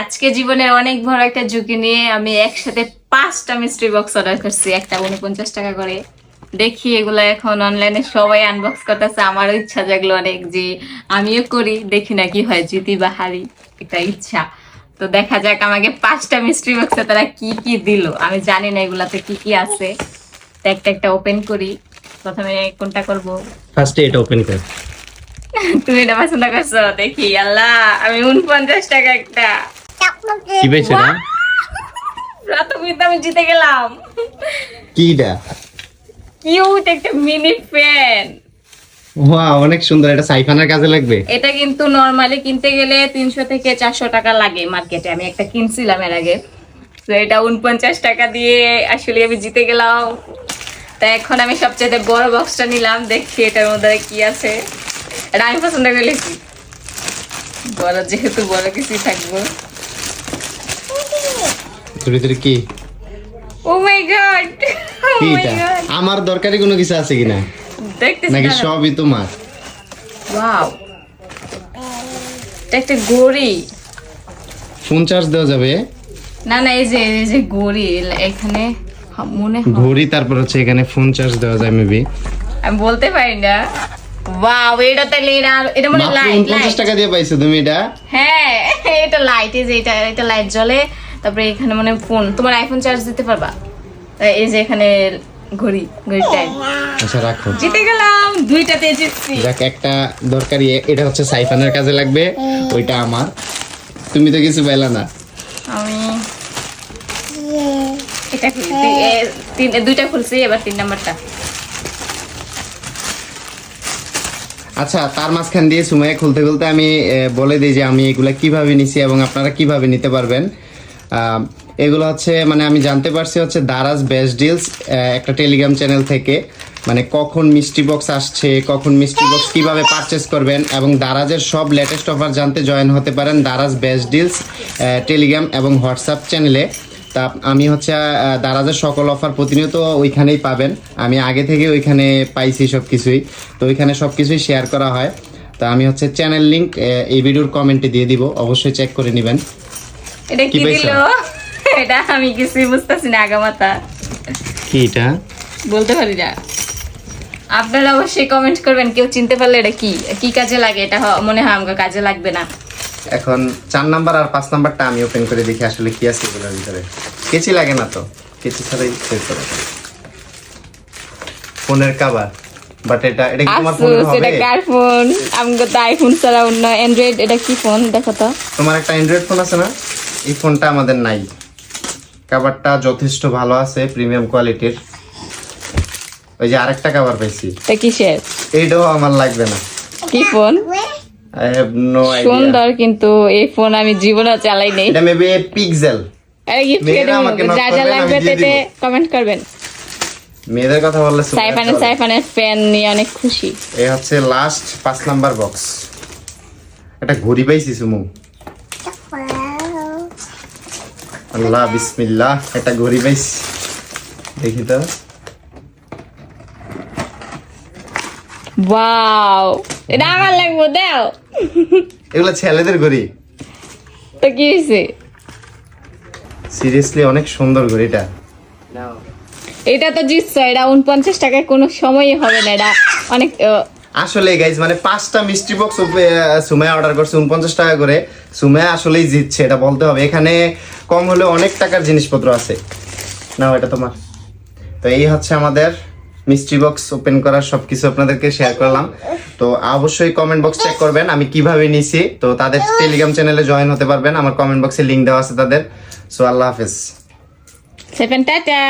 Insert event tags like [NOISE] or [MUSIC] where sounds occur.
আজকে জীবনের অনেক বড় একটা ঝুঁকি নিয়ে আমি একসাথে পাঁচটা মিস্ট্রি বক্স অর্ডার করছি। একটা উনপঞ্চাশ টাকা করে। দেখি এগুলো এখন অনলাইনে সবাই আনবক্স করতেছে। আমারও ইচ্ছা জাগলো অনেক যে আমিও করি। দেখি না কি হয় জিতি বা হারি। এটা ইচ্ছা। তো দেখা যাক আমাকে পাঁচটা মিস্ট্রি বক্সে তারা কি কি দিল। আমি জানি না এগুলাতে কি কি আছে। তো একটা একটা ওপেন করি। প্রথমে কোনটা করব? ফার্স্টে এটা ওপেন কর। তুমি এটা পছন্দ করছ? দেখি আল্লাহ আমি উনপঞ্চাশ টাকা একটা। কি পেয়েছে না রাতবিদ আমি জিতে গেলাম। কিটা কিউট একটা মিনি ফ্যান। ওয়া অনেক সুন্দর এটা সাইফানের কাজে লাগবে। এটা কিন্তু নর্মালি কিনতে গেলে তিনশো থেকে চারশো টাকা লাগে মার্কেটে আমি একটা কিনছিলাম এর আগে। তো এটা উনপঞ্চাশ টাকা দিয়ে আসলে আমি জিতে গেলাম। তা এখন আমি সবচেয়ে বড় বক্সটা নিলাম। দেখি এটার মধ্যে কি আছে। এটা আমি পছন্দ করেছি। বড় যেহেতু বড় কিছুই থাকব। তোর ভিতরে কি? ও মাই গড ও মাই কিটা? গড আমার দরকারি কোনো কিছু আছে কিনা? দেখতেছি নাকি সবই তোমার? ওয়াও একটা ফোন চার্জ দেওয়া যাবে? না না এই যে এই যে এখানে মনে ঘড়ি তারপর হচ্ছে এখানে ফোন চার্জ দেওয়া যায় মেবি আমি বলতে পারি না। ওয়াও এটা তাহলে এটা এটা মনে লাইট উনপঞ্চাশ টাকা দিয়ে পাইছো তুমি এটা? হ্যাঁ [LAUGHS] এটা লাইট এই যে এটা এটা লাইট জ্বলে। তারপরে এখানে মানে ফোন তোমার আইফোন চার্জ দিতে পারবা? এই যে এখানে ঘড়ি ঘড়ি টাইম আচ্ছা রাখো। জিতে গেলাম দুইটাতে জিতছি। যাক একটা দরকারি এটা হচ্ছে সাইফানের কাজে লাগবে ওইটা আমার। তুমি তো কিছু পাইলা না। আমি এটা তিন দুইটা খুলছি এবার তিন নাম্বারটা। আচ্ছা তার মাঝখান দিয়ে সময় খুলতে খুলতে আমি বলে দিই যে আমি এগুলা কীভাবে নিছি এবং আপনারা কীভাবে নিতে পারবেন। এগুলো হচ্ছে মানে আমি জানতে পারছি হচ্ছে দারাজ বেস্ট ডিলস একটা টেলিগ্রাম চ্যানেল থেকে মানে কখন মিষ্টি বক্স আসছে কখন মিষ্টি বক্স কীভাবে পারচেস করবেন এবং দারাজের সব লেটেস্ট অফার জানতে জয়েন হতে পারেন দারাজ বেস্ট ডিলস টেলিগ্রাম এবং হোয়াটসঅ্যাপ চ্যানেলে তা আমি হচ্ছে দারাজের সকল অফার প্রতিনিয়ত ওইখানেই পাবেন। আমি আগে থেকে ওইখানে পাইছি সব কিছুই তো ওইখানে সব কিছুই শেয়ার করা হয়। তা আমি হচ্ছে চ্যানেল লিঙ্ক এই ভিডিওর কমেন্টে দিয়ে দিব অবশ্যই চেক করে নেবেন। এটা কি দিল? [LAUGHS] এটা আমি কিছুই বুঝতেছি না আগামাতা। কি এটা? বলতে পারি না। আপনারা অবশ্যই কমেন্ট করবেন কেউ চিনতে পারলে এটা কি? কি কাজে লাগে? এটা মনে হয় আমাকে কাজে লাগবে না। এখন চার নাম্বার আর পাঁচ নাম্বারটা আমি ওপেন করে দেখি আসলে কি আছে এগুলোর ভিতরে। কেচি লাগে না তো কেচি ছাড়াই করে ফোনের কাভার বাট এটা এটা কি তোমার ফোনের আসুস এটা হবে? কার ফোন আমাকে তো আইফোন ছাড়া অন্য অ্যান্ড্রয়েড এটা কি ফোন দেখো তো। তোমার একটা অ্যান্ড্রয়েড ফোন আছে না? এই ফোনটা আমাদের নাই। কাভারটা যথেষ্ট ভালো আছে প্রিমিয়াম কোয়ালিটির ওই যে আরেকটা কাভার পাইছি। এটা কিসের? এইটাও আমার লাগবে না। কি phone? I have no idea সুন্দর কিন্তু এই ফোন আমি জীবনে চালাই নেই। এটা মেবি পিক্সেল যা যা লাগবে তেতে কমেন্ট করবেন। মেয়েদের কথা বললে সাইফানের সাইফানের ফ্যান নিয়ে অনেক খুশি। এই হচ্ছে লাস্ট পাঁচ নাম্বার বক্স একটা ঘড়ি পাইছি সুমু। আল্লাহ বিসমিল্লাহ একটা ঘড়ি পাইছি দেখি তো। ওয়াও এটা আমার লাগবে দাও। এগুলো ছেলেদের ঘড়ি। তো কি হয়েছে সিরিয়াসলি অনেক সুন্দর ঘড়িটা এটা। তো জিতছো এটা উনপঞ্চাশ টাকায় কোনো সময়ই হবে না এটা অনেক আসলে গাইজ মানে পাঁচটা মিষ্টি বক্স সুমায় অর্ডার করছে, উনপঞ্চাশ টাকা করে। সুমায় আসলেই জিতছে, এটা বলতে হবে। এখানে কম হলে অনেক টাকার জিনিসপত্র আছে। নাও, এটা তোমার। তো এই হচ্ছে আমাদের মিষ্টি বক্স ওপেন করার সব কিছু আপনাদেরকে শেয়ার করলাম। তো অবশ্যই কমেন্ট বক্স চেক করবেন, আমি কীভাবে নিছি। তো তাদের টেলিগ্রাম চ্যানেলে জয়েন হতে পারবেন, আমার কমেন্ট বক্সে লিংক দেওয়া আছে তাদের। সো আল্লাহ হাফেজ। Seven tata!